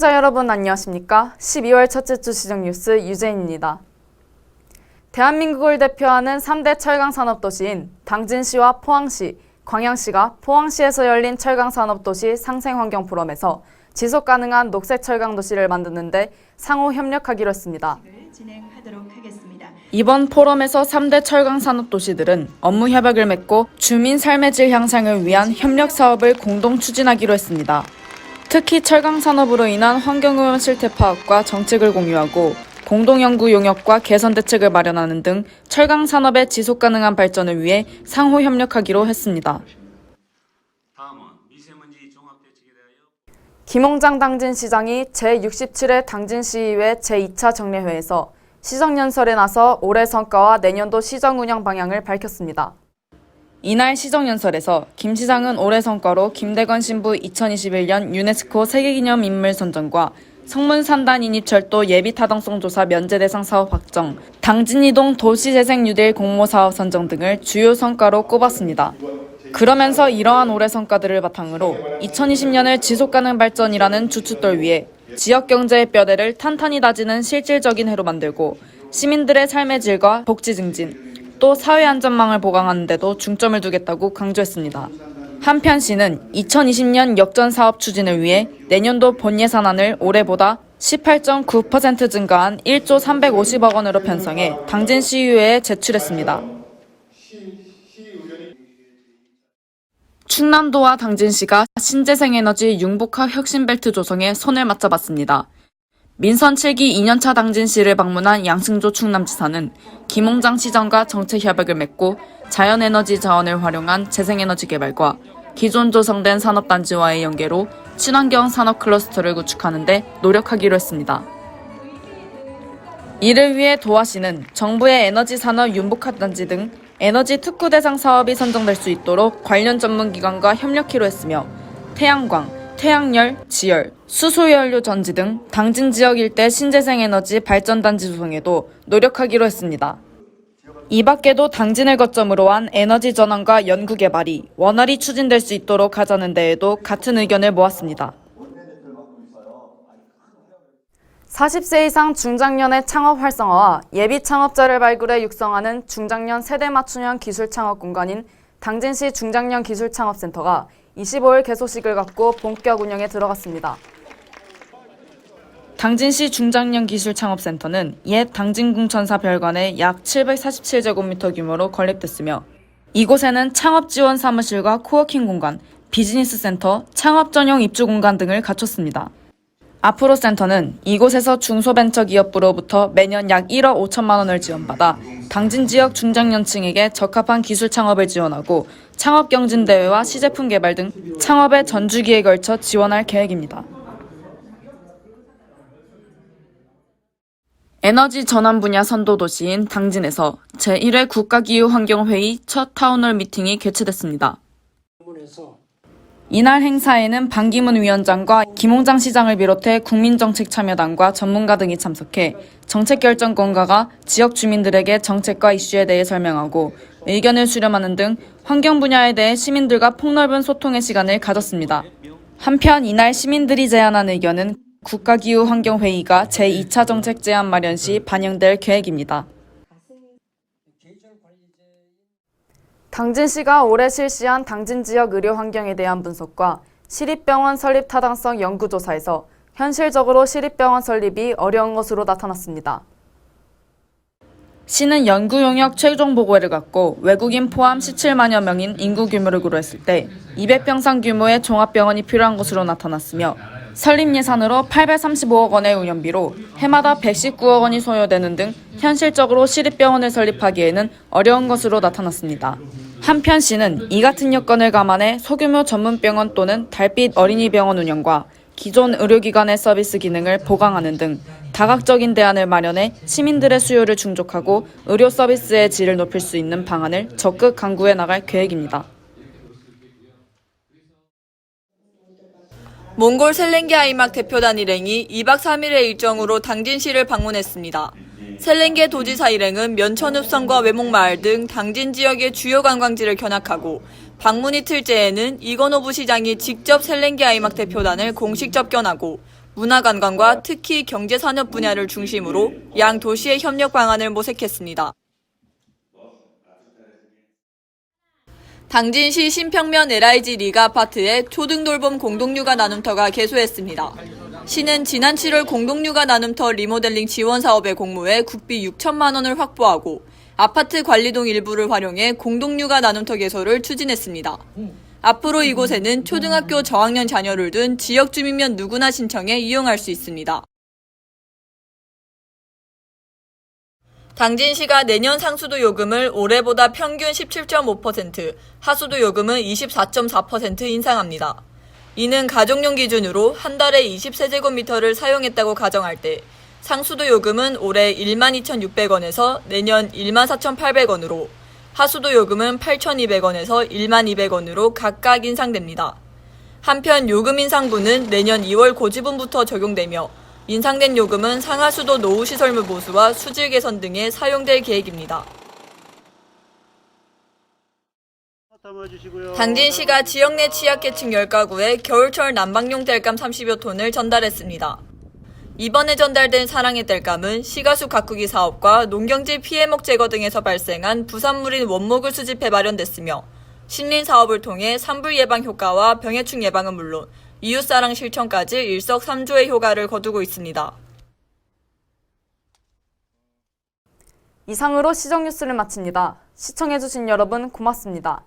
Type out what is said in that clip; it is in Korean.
시청자 여러분 안녕하십니까? 12월 첫째 주 시정 뉴스 유재인입니다. 대한민국을 대표하는 3대 철강 산업 도시인 당진시와 포항시, 광양시가 포항시에서 열린 철강 산업 도시 상생 환경 포럼에서 지속 가능한 녹색 철강 도시를 만드는 데 상호 협력하기로 했습니다. 이번 포럼에서 3대 철강 산업 도시들은 업무 협약을 맺고 주민 삶의 질 향상을 위한 협력 사업을 공동 추진하기로 했습니다. 특히 철강 산업으로 인한 환경오염 실태 파악과 정책을 공유하고 공동 연구 용역과 개선 대책을 마련하는 등 철강 산업의 지속 가능한 발전을 위해 상호 협력하기로 했습니다. 김홍장 당진 시장이 제67회 당진 시의회 제2차 정례회에서 시정연설에 나서 올해 성과와 내년도 시정 운영 방향을 밝혔습니다. 이날 시정연설에서 김 시장은 올해 성과로 김대건 신부 2021년 유네스코 세계기념 인물 선정과 성문산단 인입철도 예비 타당성 조사 면제 대상 사업 확정, 당진이동 도시재생 뉴딜 공모 사업 선정 등을 주요 성과로 꼽았습니다. 그러면서 이러한 올해 성과들을 바탕으로 2020년을 지속가능 발전이라는 주춧돌 위에 지역 경제의 뼈대를 탄탄히 다지는 실질적인 해로 만들고 시민들의 삶의 질과 복지 증진, 또 사회 안전망을 보강하는 데도 중점을 두겠다고 강조했습니다. 한편 시는 2020년 역전 사업 추진을 위해 내년도 본 예산안을 올해보다 18.9% 증가한 1조 350억 원으로 편성해 당진 시의회에 제출했습니다. 충남도와 당진시가 신재생에너지 융복합 혁신벨트 조성에 손을 맞잡았습니다. 민선 7기 2년차 당진 시를 방문한 양승조 충남지사는 김홍장 시장과 정책 협약을 맺고 자연에너지 자원을 활용한 재생에너지 개발과 기존 조성된 산업단지와의 연계로 친환경 산업 클러스터를 구축하는 데 노력하기로 했습니다. 이를 위해 도화시는 정부의 에너지 산업 윤복합 단지 등 에너지 특구 대상 사업이 선정될 수 있도록 관련 전문기관과 협력키로 했으며 태양광, 태양열, 지열, 수소연료 전지 등 당진 지역 일대 신재생 에너지 발전단지 조성에도 노력하기로 했습니다. 이 밖에도 당진을 거점으로 한 에너지 전환과 연구 개발이 원활히 추진될 수 있도록 하자는 데에도 같은 의견을 모았습니다. 40세 이상 중장년의 창업 활성화와 예비 창업자를 발굴해 육성하는 중장년 세대 맞춤형 기술 창업 공간인 당진시 중장년 기술 창업센터가 25일 개소식을 갖고 본격 운영에 들어갔습니다. 당진시 중장년 기술 창업센터는 옛 당진궁천사 별관의 약 747제곱미터 규모로 건립됐으며 이곳에는 창업 지원 사무실과 코워킹 공간, 비즈니스 센터, 창업 전용 입주 공간 등을 갖췄습니다. 앞으로 센터는 이곳에서 중소벤처기업부로부터 매년 약 1억 5천만 원을 지원받아 당진 지역 중장년층에게 적합한 기술 창업을 지원하고 창업 경진 대회와 시제품 개발 등 창업의 전 주기에 걸쳐 지원할 계획입니다. 에너지 전환 분야 선도 도시인 당진에서 제1회 국가기후환경회의 첫 타운홀 미팅이 개최됐습니다. 이날 행사에는 반기문 위원장과 김홍장 시장을 비롯해 국민정책참여단과 전문가 등이 참석해 정책결정 권가가 지역 주민들에게 정책과 이슈에 대해 설명하고 의견을 수렴하는 등 환경 분야에 대해 시민들과 폭넓은 소통의 시간을 가졌습니다. 한편 이날 시민들이 제안한 의견은 국가기후환경회의가 제2차 정책 제안 마련 시 반영될 계획입니다. 당진 시가 올해 실시한 당진 지역 의료 환경에 대한 분석과 시립병원 설립 타당성 연구조사에서 현실적으로 시립병원 설립이 어려운 것으로 나타났습니다. 시는 연구 용역 최종 보고회를 갖고 외국인 포함 17만여 명인 인구 규모를 고려했을 때 200병상 규모의 종합병원이 필요한 것으로 나타났으며 설립 예산으로 835억 원의 운영비로 해마다 119억 원이 소요되는 등 현실적으로 시립병원을 설립하기에는 어려운 것으로 나타났습니다. 한편 시는 이 같은 여건을 감안해 소규모 전문병원 또는 달빛 어린이병원 운영과 기존 의료기관의 서비스 기능을 보강하는 등 다각적인 대안을 마련해 시민들의 수요를 충족하고 의료 서비스의 질을 높일 수 있는 방안을 적극 강구해 나갈 계획입니다. 몽골 셀렌게 아이막 대표단 일행이 2박 3일의 일정으로 당진시를 방문했습니다. 셀렌게 도지사 일행은 면천읍성과 외목마을 등 당진 지역의 주요 관광지를 견학하고 방문 이틀째에는 이건호 부 시장이 직접 셀렌게 아이막 대표단을 공식 접견하고 문화관광과 특히 경제산업 분야를 중심으로 양 도시의 협력 방안을 모색했습니다. 당진시 신평면 LIG 리가 아파트에 초등돌봄 공동육아 나눔터가 개소했습니다. 시는 지난 7월 공동육아 나눔터 리모델링 지원 사업에 공모해 국비 6천만 원을 확보하고 아파트 관리동 일부를 활용해 공동육아 나눔터 개소를 추진했습니다. 앞으로 이곳에는 초등학교 저학년 자녀를 둔 지역 주민면 누구나 신청해 이용할 수 있습니다. 당진시가 내년 상수도 요금을 올해보다 평균 17.5%, 하수도 요금은 24.4% 인상합니다. 이는 가족용 기준으로 한 달에 20세제곱미터를 사용했다고 가정할 때 상수도 요금은 올해 12,600원에서 내년 14,800원으로 하수도 요금은 8,200원에서 12,200원으로 각각 인상됩니다. 한편 요금 인상분은 내년 2월 고지분부터 적용되며 인상된 요금은 상하수도 노후시설물 보수와 수질 개선 등에 사용될 계획입니다. 당진시가 지역 내 취약계층 10가구에 겨울철 난방용 땔감 30여 톤을 전달했습니다. 이번에 전달된 사랑의 땔감은 시가수 가꾸기 사업과 농경지 피해목 제거 등에서 발생한 부산물인 원목을 수집해 마련됐으며 신린 사업을 통해 산불 예방 효과와 병해충 예방은 물론 이웃사랑 실천까지 일석삼조의 효과를 거두고 있습니다. 이상으로 시정 뉴스를 마칩니다. 시청해주신 여러분 고맙습니다.